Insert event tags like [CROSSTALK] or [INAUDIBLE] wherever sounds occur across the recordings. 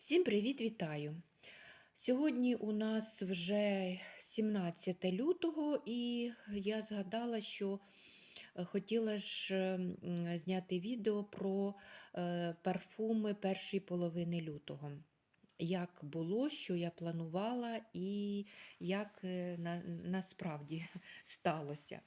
Всім привіт, вітаю! Сьогодні у нас вже 17 лютого, і я згадала, що е, хотіла ж зняти відео про е, парфуми першої половини лютого. Як було, що я планувала, і як е, на, насправді [LAUGHS] сталося.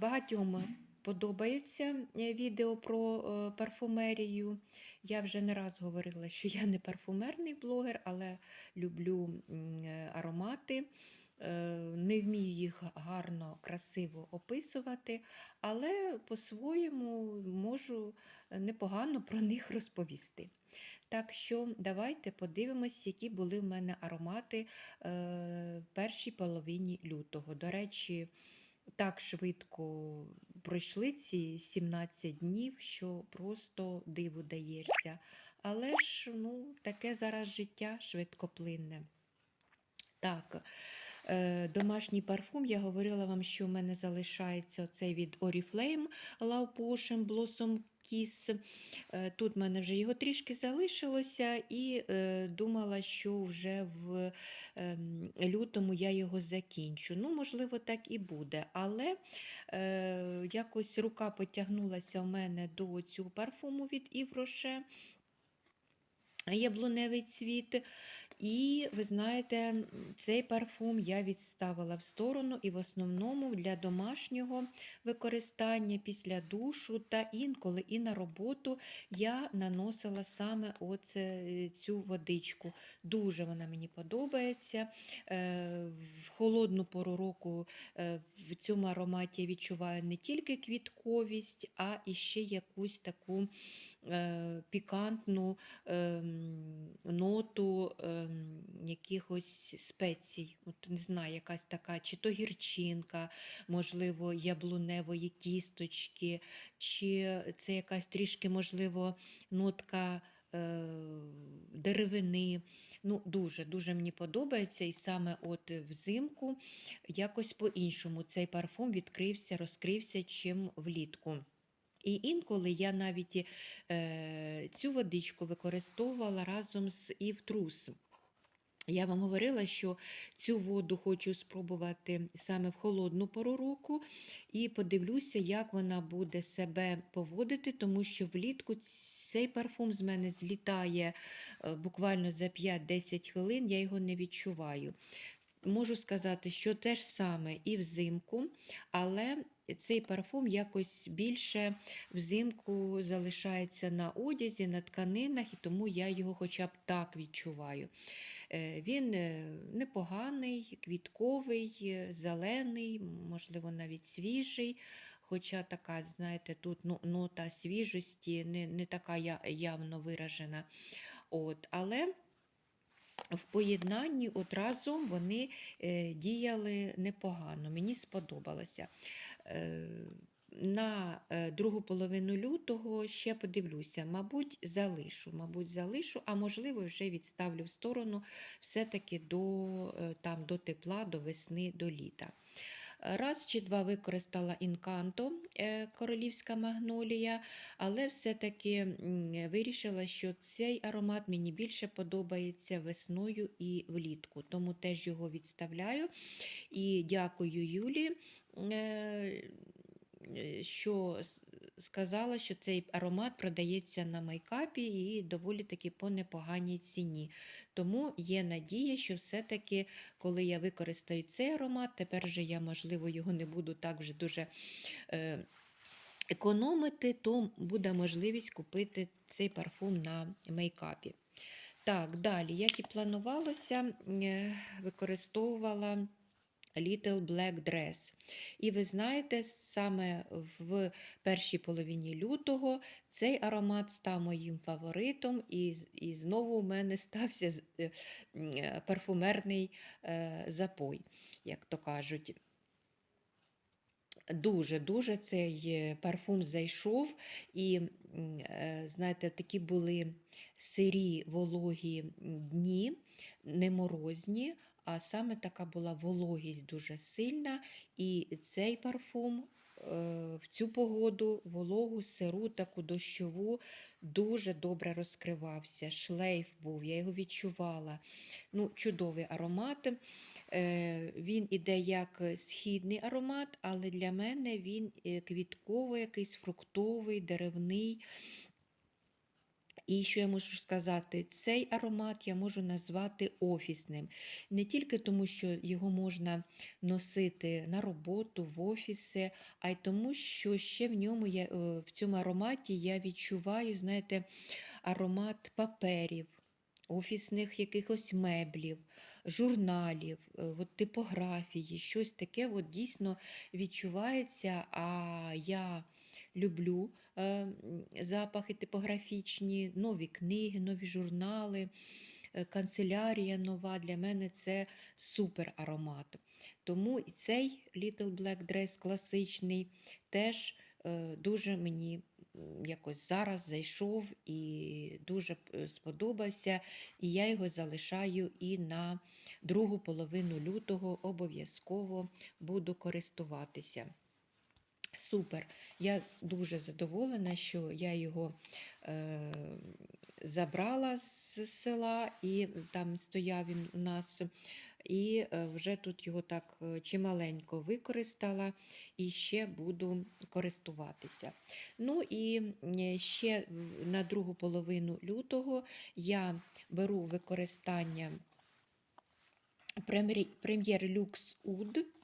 Багатьом подобаються е, відео про е, парфумерію. Я вже не раз говорила, що я не парфумерний блогер, але люблю е, аромати. Не вмію їх гарно, красиво описувати, але по-своєму можу непогано про них розповісти. Так що давайте подивимось, які були в мене аромати в першій половині лютого. До речі, так швидко пройшли ці 17 днів, що просто диву даєшся. Але ж ну, таке зараз життя швидкоплинне. Так, домашній парфум. Я говорила вам, що в мене залишається оцей від Oriflame Love Potion Blossom Kiss. Е, Тут в мене вже його трішки залишилося, і е, думала, що вже в ем, лютому я його закінчу. Ну, можливо, так і буде. Але е, якось рука потягнулася в мене до цього парфуму від Rocher. Яблуневий цвіт. І ви знаєте, цей парфум я відставила в сторону і в основному для домашнього використання після душу та інколи і на роботу я наносила саме оце, цю водичку. Дуже вона мені подобається. Е, В холодну пору року е, в цьому ароматі я відчуваю не тільки квітковість, а і ще якусь таку е, пікантну ем, ноту ем, якихось спецій. От не знаю, якась така, чи то гірчинка, можливо, яблуневої кісточки, чи це якась трішки, можливо, нотка. е, Деревини. Ну, дуже дуже мені подобається, і саме от взимку якось по-іншому цей парфум відкрився, розкрився, чим влітку. І інколи я навіть е, цю водичку використовувала разом з Івтрус. Я вам говорила, що цю воду хочу спробувати саме в холодну пору року, і подивлюся, як вона буде себе поводити, тому що влітку цей парфум з мене злітає е, буквально за 5-10 хвилин, я його не відчуваю. Можу сказати, що те ж саме і взимку, але цей парфум якось більше взимку залишається на одязі, на тканинах, і тому я його хоча б так відчуваю. Е, Він е, непоганий, квітковий, е, зелений, можливо, навіть свіжий. Хоча така, знаєте, тут ну, нота свіжості не, не така явно виражена. От, але в поєднанні от разом вони е, діяли непогано, мені сподобалося. Е, на е, другу половину лютого ще подивлюся, мабуть, залишу, мабуть, залишу, а можливо, вже відставлю в сторону все-таки до, там, до тепла, до весни, до літа. Раз чи два використала інканто е, королівська магнолія, але все-таки вирішила, що цей аромат мені більше подобається весною і влітку, тому теж його відставляю. І дякую Юлі, е, що сказала, що цей аромат продається на майкапі і доволі таки по непоганій ціні. Тому є надія, що все-таки, коли я використаю цей аромат, тепер вже я, можливо, його не буду так вже дуже. Е, Економити, то буде можливість купити цей парфум на мейкапі. Так, далі, як і планувалося, е, використовувала Little Black Dress. І ви знаєте, саме в першій половині лютого цей аромат став моїм фаворитом, і, і знову у мене [LAUGHS] стався е, е, парфумерний е, запой, як то кажуть. Дуже-дуже цей парфум зайшов, і, знаєте, такі були сирі вологі дні, не морозні, а саме така була вологість дуже сильна, і цей парфум в цю погоду, вологу, сиру, таку дощову, дуже добре розкривався. Шлейф був, я його відчувала. Ну, Чудовий аромат. Е, Він іде як східний аромат, але для мене він е, квітковий, якийсь фруктовий, деревний. І що я можу сказати, цей аромат я можу назвати офісним. Не тільки тому, що його можна носити на роботу, в офіси, а й тому, що ще в ньому я, е, в цьому ароматі я відчуваю, знаєте, аромат паперів, офісних якихось меблів, журналів, е, от типографії, щось таке от дійсно відчувається. А я люблю е, запахи типографічні, нові книги, нові журнали, е, канцелярія нова. Для мене це супер аромат. Тому і цей Little Black Dress класичний теж е, дуже мені якось зараз зайшов і дуже сподобався. І я його залишаю і на другу половину лютого обов'язково буду користуватися. Супер. Я дуже задоволена, що я його е, забрала з села, і там стояв він у нас, і е, вже тут його так е, чималенько використала і ще буду користуватися. Ну і ще на другу половину лютого я беру використання Прем'єр Люкс Уд.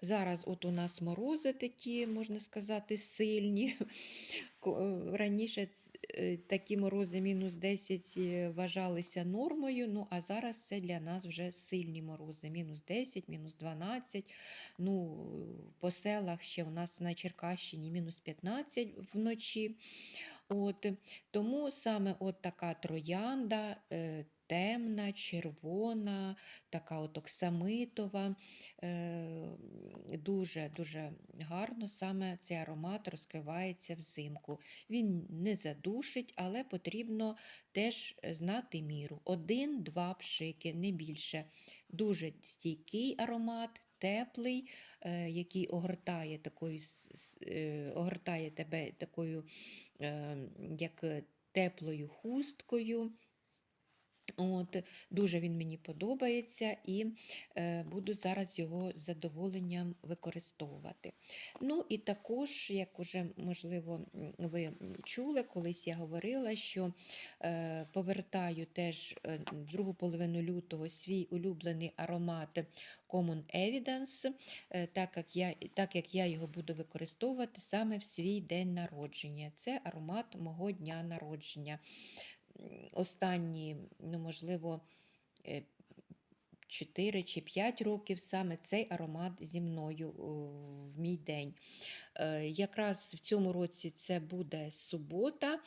Зараз от у нас морози такі, можна сказати, сильні. [LAUGHS] Е, Раніше е, такі морози мінус 10 е, вважалися нормою, ну а зараз це для нас вже сильні морози. Мінус 10, мінус 12. Ну, по селах ще у нас на Черкащині мінус 15 вночі. От, тому саме от така троянда, темна, червона, така от оксамитова, е, дуже дуже гарно саме цей аромат розкривається взимку. Він не задушить, але потрібно теж знати міру. Один-два пшики, не більше. Дуже стійкий аромат, теплий, е, який огортає, такою, е, огортає тебе такою е, як теплою хусткою. От, дуже він мені подобається і е, буду зараз його з задоволенням використовувати. Ну і також, як уже, можливо, ви чули, колись я говорила, що е, повертаю теж е, другу половину лютого свій улюблений аромат Common Evidence, е, так як я, так як я його буду використовувати саме в свій день народження. Це аромат мого дня народження. Останні, ну, можливо, е, 4 чи 5 років саме цей аромат зі мною в мій день. Е, Якраз в цьому році це буде субота,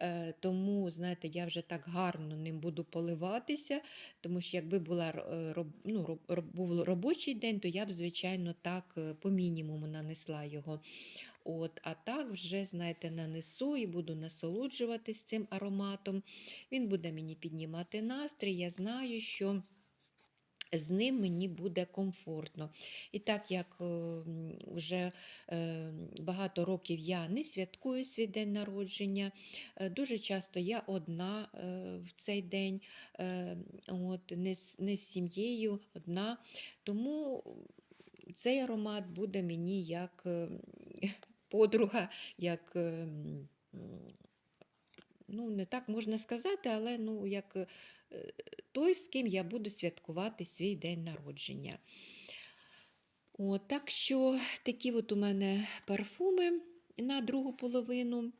е, тому, знаєте, я вже так гарно ним буду поливатися, тому що якби була, е, ну, був робочий день, то я б, звичайно, так е, по мінімуму нанесла його. От, а так вже, знаєте, нанесу і буду насолоджуватись цим ароматом. Він буде мені піднімати настрій. Я знаю, що з ним мені буде комфортно. І так як е, вже е, багато років я не святкую свій день народження, е, дуже часто я одна в цей день, от, не, з- сім'єю, одна. Тому цей аромат буде мені як подруга, як. е, Ну, не так можна сказати, але ну, як е, той, з ким я буду святкувати свій день народження. О, так що такі от у мене парфуми на другу половину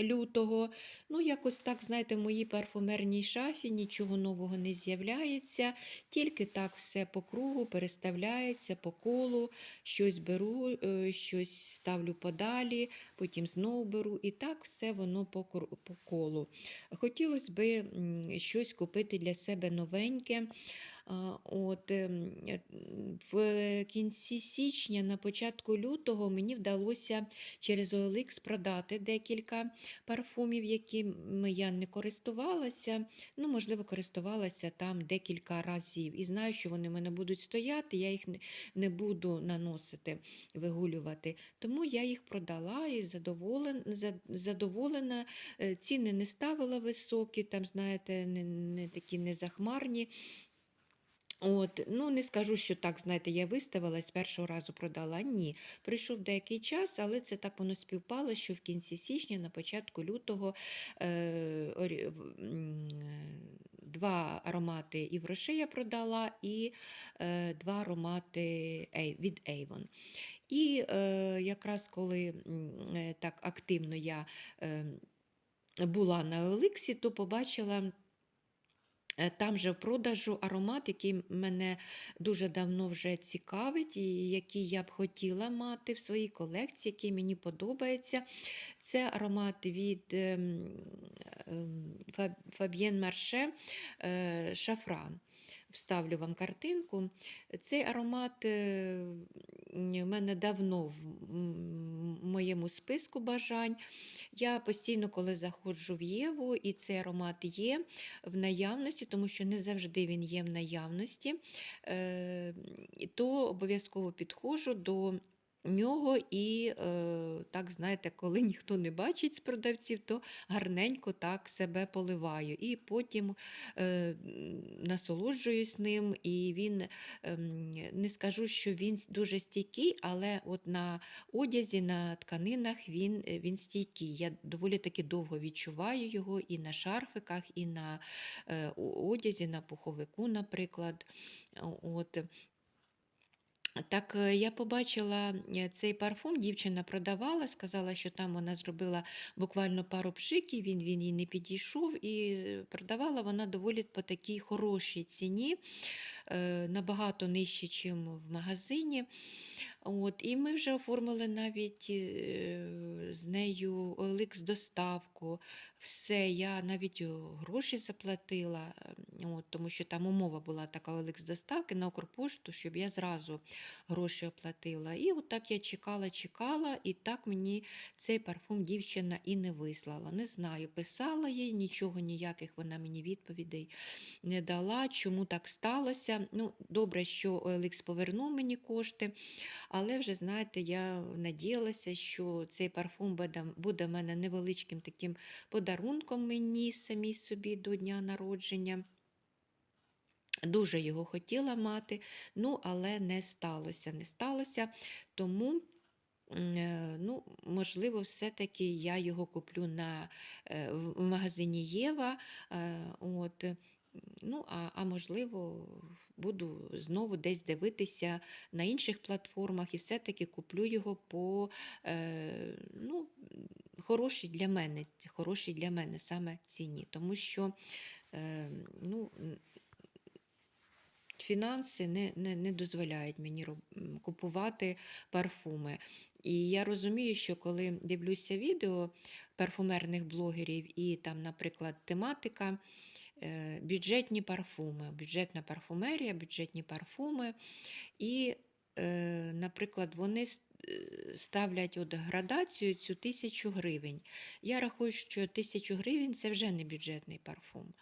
лютого. Ну, якось так, знаєте, в моїй парфумерній шафі нічого нового не з'являється, тільки так все по кругу переставляється по колу, щось беру, е, щось ставлю подалі, потім знову беру, і так все воно по, колу. Хотілося б щось купити для себе новеньке. От, ем, е, в кінці січня, на початку лютого, мені вдалося через OLX продати декілька парфумів, якими я не користувалася. Ну, можливо, користувалася там декілька разів. І знаю, що вони в мене будуть стояти, я їх не, буду наносити, вигулювати. Тому я їх продала і задоволена. задоволена. Ціни не ставила високі, там, знаєте, не, не такі незахмарні. От, ну не скажу, що так, знаєте, я виставилась, першого разу продала. Ні. Прийшов деякий час, але це так воно співпало, що в кінці січня, на початку лютого е, е, два аромати Івроши я продала і е, два аромати від Avon. І е, якраз коли е, так активно я е, була на Оликсі, то побачила. Е, Там же в продажу аромат, який мене дуже давно вже цікавить, і який я б хотіла мати в своїй колекції, який мені подобається. Це аромат від ем, ем, Фаб'єн Марше е, Шафран. Вставлю вам картинку. Цей аромат е, в мене давно в моєму списку бажань. Я постійно, коли заходжу в Єву, і цей аромат є в наявності, тому що не завжди він є в наявності, е, то обов'язково підходжу до нього і, е, так, знаєте, коли ніхто не бачить з продавців, то гарненько так себе поливаю. І потім е, насолоджуюсь ним, і він ем, не скажу, що він дуже стійкий, але от на одязі, на тканинах він, е, він стійкий. Я доволі таки довго відчуваю його і на шарфиках, і на е, одязі, на пуховику, наприклад. От. Так, е, я побачила е, цей парфум, дівчина продавала, сказала, що там вона зробила буквально пару пшиків, він, він їй не підійшов, і продавала вона доволі по такій хорошій ціні, е, набагато нижче, ніж в магазині. От, і ми вже оформили навіть з нею OLX доставку. Все, я навіть е, гроші заплатила, е, от, тому що там умова була така OLX доставки на Укрпошту, щоб я зразу гроші оплатила. І от так я чекала, чекала, і так мені цей парфум дівчина і не вислала. Не знаю, писала їй, нічого ніяких вона мені відповідей не дала. Чому так сталося? Ну, добре, що OLX повернув мені кошти, але вже, знаєте, я надіялася, що цей парфум буде, буде в мене невеличким таким подарунком мені самій собі до дня народження. Дуже його хотіла мати, ну, але не сталося. Не сталося, тому, е, ну, можливо, все-таки я його куплю на, е, в магазині Єва. е, От, ну, а, а можливо, буду знову десь дивитися на інших платформах і все-таки куплю його по е, ну, хорошій для мене, хорошій для мене саме ціні, тому що е, ну, фінанси не, не, не дозволяють мені купувати парфуми. І я розумію, що коли дивлюся відео парфумерних блогерів і там, наприклад, тематика, бюджетні парфуми, бюджетна парфумерія, бюджетні парфуми. І, е, наприклад, вони е, ставлять от градацію цю тисячу гривень. Я рахую, що тисячу гривень це вже не бюджетний парфум.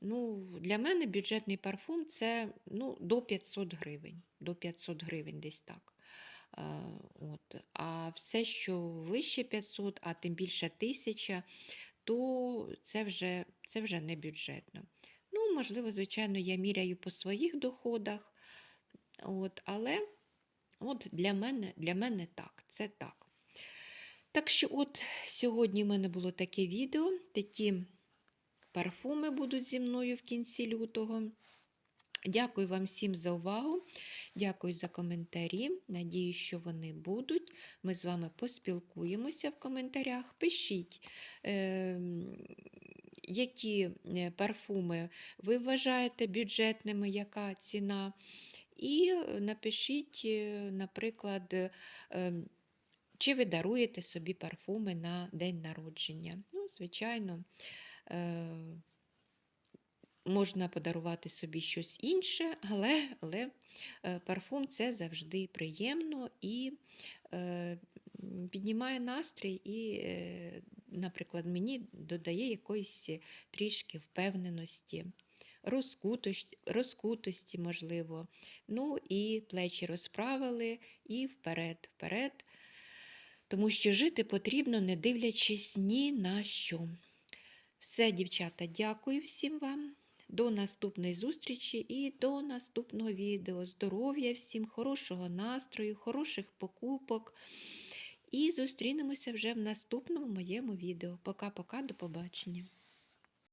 Ну, для мене бюджетний парфум це ну, до 500 гривень. До 500 гривень десь так. От. а все, що вище 500, а тим більше 1000, то це вже, це вже не бюджетно. Ну, можливо, звичайно, я міряю по своїх доходах. От, але от для мене, для мене так, це так. Так що, от сьогодні в мене було таке відео, такі парфуми будуть зі мною в кінці лютого. Дякую вам всім за увагу. Дякую за коментарі. Надію, що вони будуть. Ми з вами поспілкуємося в коментарях. Пишіть, е, які парфуми ви вважаєте бюджетними, яка ціна. І е, напишіть, е, наприклад, е, чи ви даруєте собі парфуми на день народження. Ну, звичайно. Можна подарувати собі щось інше, але, але е, парфум це завжди приємно і е, піднімає настрій, і, е, наприклад, мені додає якоїсь трішки впевненості. Розкутості, розкутості, можливо. Ну і плечі розправили, і вперед, вперед. Тому що жити потрібно, не дивлячись ні на що. Все, дівчата, дякую всім вам. До наступної зустрічі і до наступного відео. Здоров'я всім, хорошого настрою, хороших покупок. І зустрінемося вже в наступному моєму відео. Пока-пока, до побачення.